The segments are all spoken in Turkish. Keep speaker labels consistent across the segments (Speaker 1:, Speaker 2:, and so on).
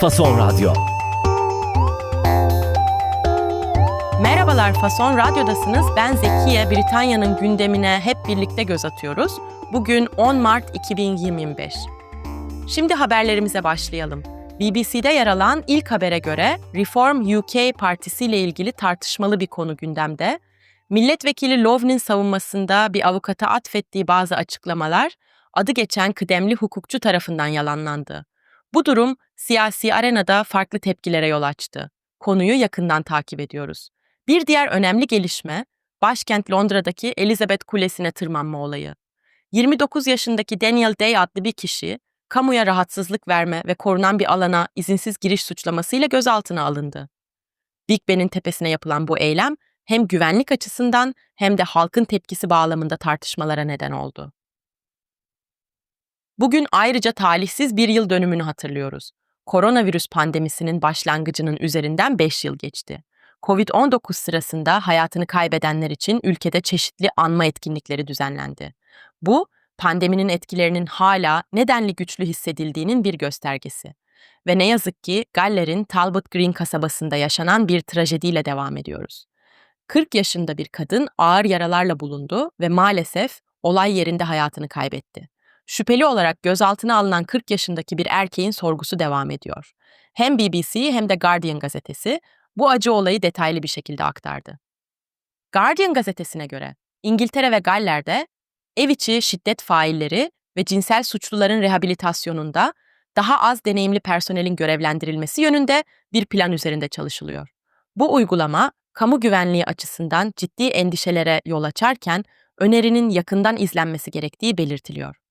Speaker 1: Fason Radyo.
Speaker 2: Merhabalar Fason Radyo'dasınız. Ben Zekiye. Britanya'nın gündemine hep birlikte göz atıyoruz. Bugün 10 Mart 2025. Şimdi haberlerimize başlayalım. BBC'de yer alan ilk habere göre Reform UK Partisi ile ilgili tartışmalı bir konu gündemde. Milletvekili Lovnin savunmasında bir avukata atfettiği bazı açıklamalar adı geçen kıdemli hukukçu tarafından yalanlandı. Bu durum siyasi arenada farklı tepkilere yol açtı. Konuyu yakından takip ediyoruz. Bir diğer önemli gelişme, başkent Londra'daki Elizabeth Kulesi'ne tırmanma olayı. 29 yaşındaki Daniel Day adlı bir kişi, kamuya rahatsızlık verme ve korunan bir alana izinsiz giriş suçlamasıyla gözaltına alındı. Big Ben'in tepesine yapılan bu eylem hem güvenlik açısından hem de halkın tepkisi bağlamında tartışmalara neden oldu. Bugün ayrıca talihsiz bir yıl dönümünü hatırlıyoruz. Koronavirüs pandemisinin başlangıcının üzerinden 5 yıl geçti. Covid-19 sırasında hayatını kaybedenler için ülkede çeşitli anma etkinlikleri düzenlendi. Bu, pandeminin etkilerinin hala nedenli güçlü hissedildiğinin bir göstergesi. Ve ne yazık ki Galler'in Talbot Green kasabasında yaşanan bir trajediyle devam ediyoruz. 40 yaşında bir kadın ağır yaralarla bulundu ve maalesef olay yerinde hayatını kaybetti. Şüpheli olarak gözaltına alınan 40 yaşındaki bir erkeğin sorgusu devam ediyor. Hem BBC hem de Guardian gazetesi bu acı olayı detaylı bir şekilde aktardı. Guardian gazetesine göre İngiltere ve Galler'de ev içi şiddet failleri ve cinsel suçluların rehabilitasyonunda daha az deneyimli personelin görevlendirilmesi yönünde bir plan üzerinde çalışılıyor. Bu uygulama kamu güvenliği açısından ciddi endişelere yol açarken önerinin yakından izlenmesi gerektiği belirtiliyor.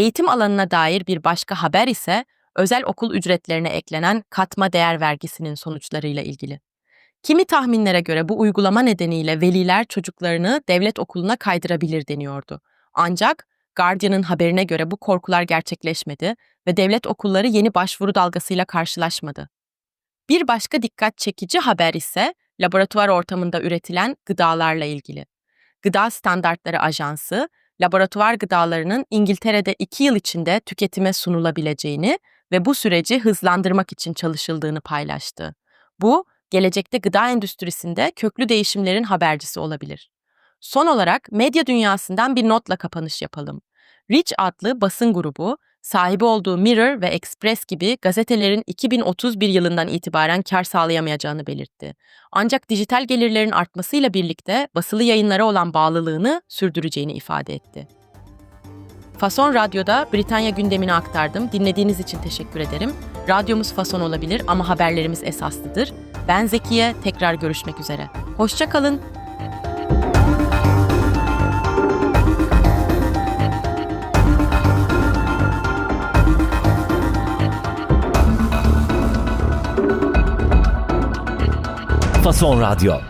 Speaker 2: Eğitim alanına dair bir başka haber ise özel okul ücretlerine eklenen katma değer vergisinin sonuçlarıyla ilgili. Kimi tahminlere göre bu uygulama nedeniyle veliler çocuklarını devlet okuluna kaydırabilir deniyordu. Ancak Guardian'ın haberine göre bu korkular gerçekleşmedi ve devlet okulları yeni başvuru dalgasıyla karşılaşmadı. Bir başka dikkat çekici haber ise laboratuvar ortamında üretilen gıdalarla ilgili. Gıda Standartları Ajansı, laboratuvar gıdalarının İngiltere'de iki yıl içinde tüketime sunulabileceğini ve bu süreci hızlandırmak için çalışıldığını paylaştı. Bu, gelecekte gıda endüstrisinde köklü değişimlerin habercisi olabilir. Son olarak medya dünyasından bir notla kapanış yapalım. Rich adlı basın grubu, sahibi olduğu Mirror ve Express gibi gazetelerin 2031 yılından itibaren kar sağlayamayacağını belirtti. Ancak dijital gelirlerin artmasıyla birlikte basılı yayınlara olan bağlılığını sürdüreceğini ifade etti. Fason Radyo'da Britanya gündemini aktardım. Dinlediğiniz için teşekkür ederim. Radyomuz fason olabilir ama haberlerimiz esaslıdır. Ben Zekiye, tekrar görüşmek üzere. Hoşçakalın.
Speaker 1: Fason Radyo.